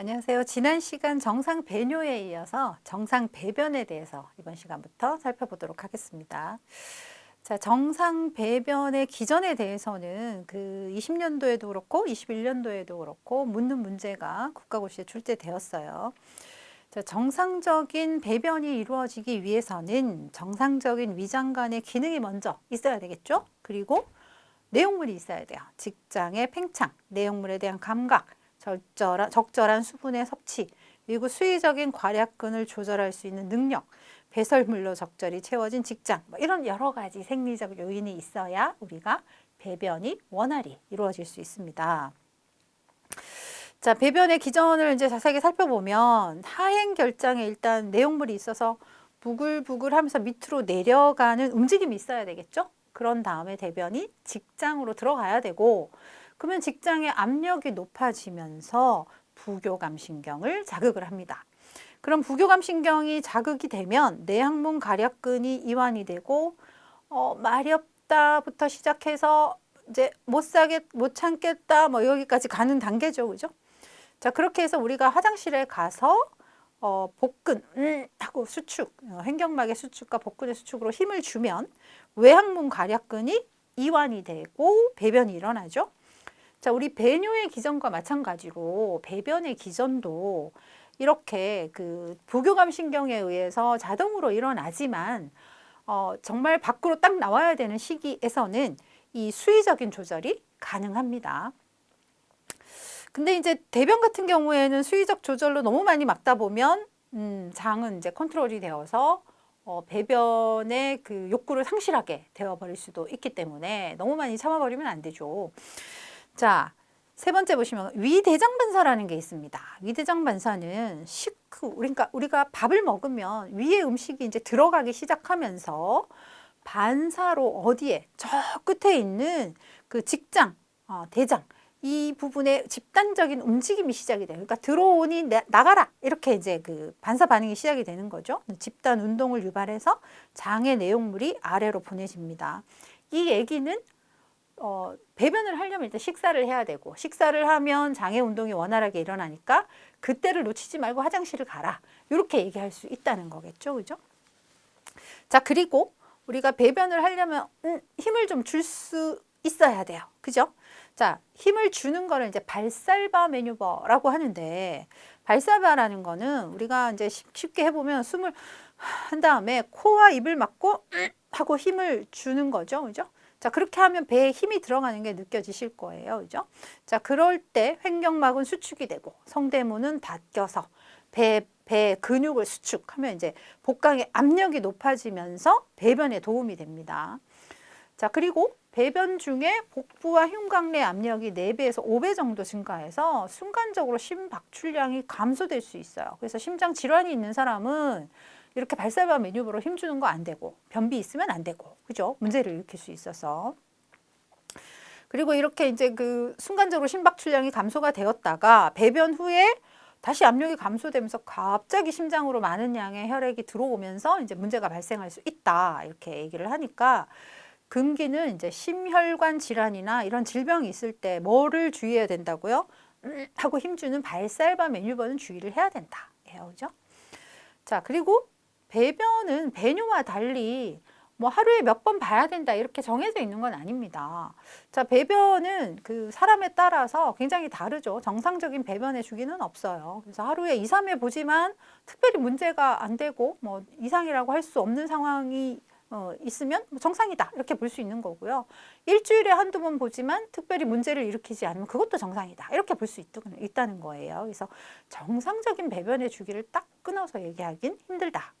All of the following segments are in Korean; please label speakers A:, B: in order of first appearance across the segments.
A: 안녕하세요. 지난 시간 정상 배뇨에 이어서 정상 배변에 대해서 이번 시간부터 살펴보도록 하겠습니다. 자, 정상 배변의 기전에 대해서는 그 20년도에도 그렇고 21년도에도 그렇고 묻는 문제가 국가고시에 출제되었어요. 자, 정상적인 배변이 이루어지기 위해서는 정상적인 위장관의 기능이 먼저 있어야 되겠죠? 그리고 내용물이 있어야 돼요. 직장의 팽창, 내용물에 대한 감각, 적절한, 적절한 수분의 섭취, 그리고 수의적인 괄약근을 조절할 수 있는 능력, 배설물로 적절히 채워진 직장, 뭐 이런 여러 가지 생리적 요인이 있어야 우리가 배변이 원활히 이루어질 수 있습니다. 자, 배변의 기전을 이제 자세하게 살펴보면 하행 결장에 일단 내용물이 있어서 부글부글 하면서 밑으로 내려가는 움직임이 있어야 되겠죠? 그런 다음에 대변이 직장으로 들어가야 되고, 그러면 직장의 압력이 높아지면서 부교감 신경을 자극을 합니다. 그럼 부교감 신경이 자극이 되면 내항문 가략근이 이완이 되고 어, 마렵다부터 시작해서 이제 못 사겠 못 참겠다 뭐 여기까지 가는 단계죠, 그죠? 자 그렇게 해서 우리가 화장실에 가서 어, 복근 음, 하고 수축, 어, 횡격막의 수축과 복근의 수축으로 힘을 주면 외항문 가략근이 이완이 되고 배변이 일어나죠. 자, 우리 배뇨의 기전과 마찬가지로 배변의 기전도 이렇게 그 부교감 신경에 의해서 자동으로 일어나지만 어, 정말 밖으로 딱 나와야 되는 시기에서는 이 수의적인 조절이 가능합니다. 근데 이제 대변 같은 경우에는 수의적 조절로 너무 많이 막다 보면 음, 장은 이제 컨트롤이 되어서 어, 배변의 그 욕구를 상실하게 되어 버릴 수도 있기 때문에 너무 많이 참아 버리면 안 되죠. 자, 세 번째 보시면 위대장 반사라는 게 있습니다. 위대장 반사는 식후, 그러니까 우리가 밥을 먹으면 위에 음식이 이제 들어가기 시작하면서 반사로 어디에 저 끝에 있는 그 직장, 어, 대장 이 부분에 집단적인 움직임이 시작이 돼요. 그러니까 들어오니 나, 나가라 이렇게 이제 그 반사 반응이 시작이 되는 거죠. 집단 운동을 유발해서 장의 내용물이 아래로 보내집니다. 이 얘기는 어, 배변을 하려면 일단 식사를 해야 되고 식사를 하면 장의 운동이 원활하게 일어나니까 그때를 놓치지 말고 화장실을 가라. 이렇게 얘기할 수 있다는 거겠죠. 그죠? 자, 그리고 우리가 배변을 하려면 음, 힘을 좀 줄 수 있어야 돼요. 그죠? 자, 힘을 주는 거를 이제 발살바 매뉴버라고 하는데 발살바라는 거는 우리가 이제 쉽게 해보면 숨을 한 다음에 코와 입을 막고 하고 힘을 주는 거죠. 그죠? 자, 그렇게 하면 배에 힘이 들어가는 게 느껴지실 거예요. 그죠? 자, 그럴 때 횡격막은 수축이 되고 성대문은 닫혀서 배, 배 근육을 수축하면 이제 복강의 압력이 높아지면서 배변에 도움이 됩니다. 자, 그리고 배변 중에 복부와 흉곽 내 압력이 4배에서 5배 정도 증가해서 순간적으로 심박출량이 감소될 수 있어요. 그래서 심장 질환이 있는 사람은 이렇게 발살바 매뉴버로 힘주는 거 안 되고 변비 있으면 안 되고 그죠? 문제를 일으킬 수 있어서 그리고 이렇게 이제 그 순간적으로 심박출량이 감소가 되었다가 배변 후에 다시 압력이 감소되면서 갑자기 심장으로 많은 양의 혈액이 들어오면서 이제 문제가 발생할 수 있다 이렇게 얘기를 하니까 금기는 이제 심혈관 질환이나 이런 질병이 있을 때 뭐를 주의해야 된다고요? 음, 하고 힘주는 발살바 매뉴버는 주의를 해야 된다. 예요, 그죠? 자, 그리고 배변은 배뇨와 달리 뭐 하루에 몇 번 봐야 된다 이렇게 정해져 있는 건 아닙니다. 자, 배변은 그 사람에 따라서 굉장히 다르죠. 정상적인 배변의 주기는 없어요. 그래서 하루에 2, 3회 보지만 특별히 문제가 안 되고 뭐 이상이라고 할 수 없는 상황이 어, 있으면 뭐 정상이다 이렇게 볼 수 있는 거고요. 일주일에 한두 번 보지만 특별히 문제를 일으키지 않으면 그것도 정상이다 이렇게 볼 수 있다는 거예요. 그래서 정상적인 배변의 주기를 딱 끊어서 얘기하긴 힘들다.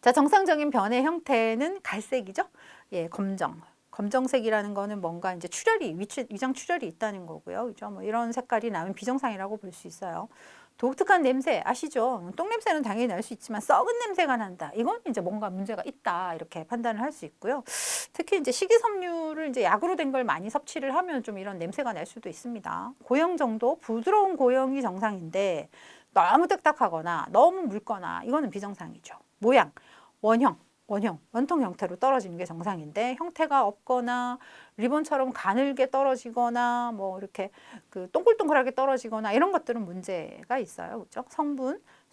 A: 자, 정상적인 변의 형태는 갈색이죠. 예, 검정. 검정색이라는 거는 뭔가 이제 출혈이 위치, 위장 출혈이 있다는 거고요. 그죠? 뭐 이런 색깔이 나면 비정상이라고 볼 수 있어요. 독특한 냄새 아시죠? 똥 냄새는 당연히 날 수 있지만 썩은 냄새가 난다. 이건 이제 뭔가 문제가 있다 이렇게 판단을 할 수 있고요. 특히 이제 식이섬유를 이제 약으로 된 걸 많이 섭취를 하면 좀 이런 냄새가 날 수도 있습니다. 고형 정도 부드러운 고형이 정상인데 너무 딱딱하거나 너무 묽거나 이거는 비정상이죠. 모양, 원형 원형, 원통 형태로 떨어지는 게 정상인데 형태가 없거나 리본처럼 가늘게 떨어지거나 뭐 이렇게 그 동글동글하게 떨어지거나 이런 것들은 문제가 있어요. 그죠? 성분